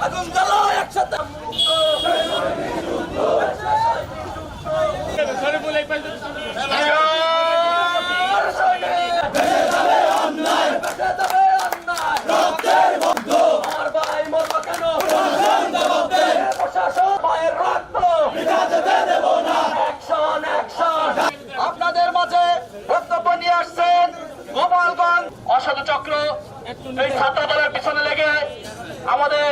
আগুন জ্বালাও একসাথে! আপনাদের মাঝে বক্তব্য নিয়ে আসছেন গোপালগঞ্জ অসাধু চক্র এই ছাত্র দলের পিছনে লেগে আমাদের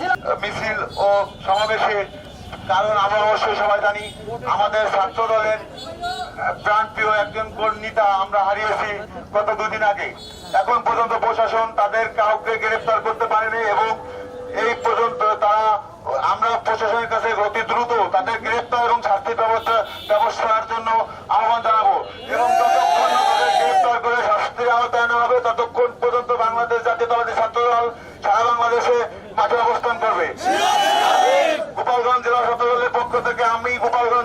জেলা মিছিল ও সমাবেশে কারণ আমরা অবশ্যই সবাই জানি আমাদের ছাত্র দলের প্রাণপ্রিয় একজন নেতা আমরা হারিয়েছি গত দুদিন আগে। এখন পর্যন্ত প্রশাসন তাদের কাউকে গ্রেফতার করতে পারেনি এবং এই পর্যন্ত তারা আমরা প্রশাসনের কাছে অতি দ্রুত তাদের গ্রেফতার এবং শাস্তি ব্যবস্থা আনা হবে ততক্ষণ পর্যন্ত বাংলাদেশ জাতীয়তাবাদী ছাত্র দল সারা বাংলাদেশে মাঠে অবস্থান করবে। গোপালগঞ্জ জেলা ছাত্র দলের পক্ষ থেকে আমি গোপালগঞ্জ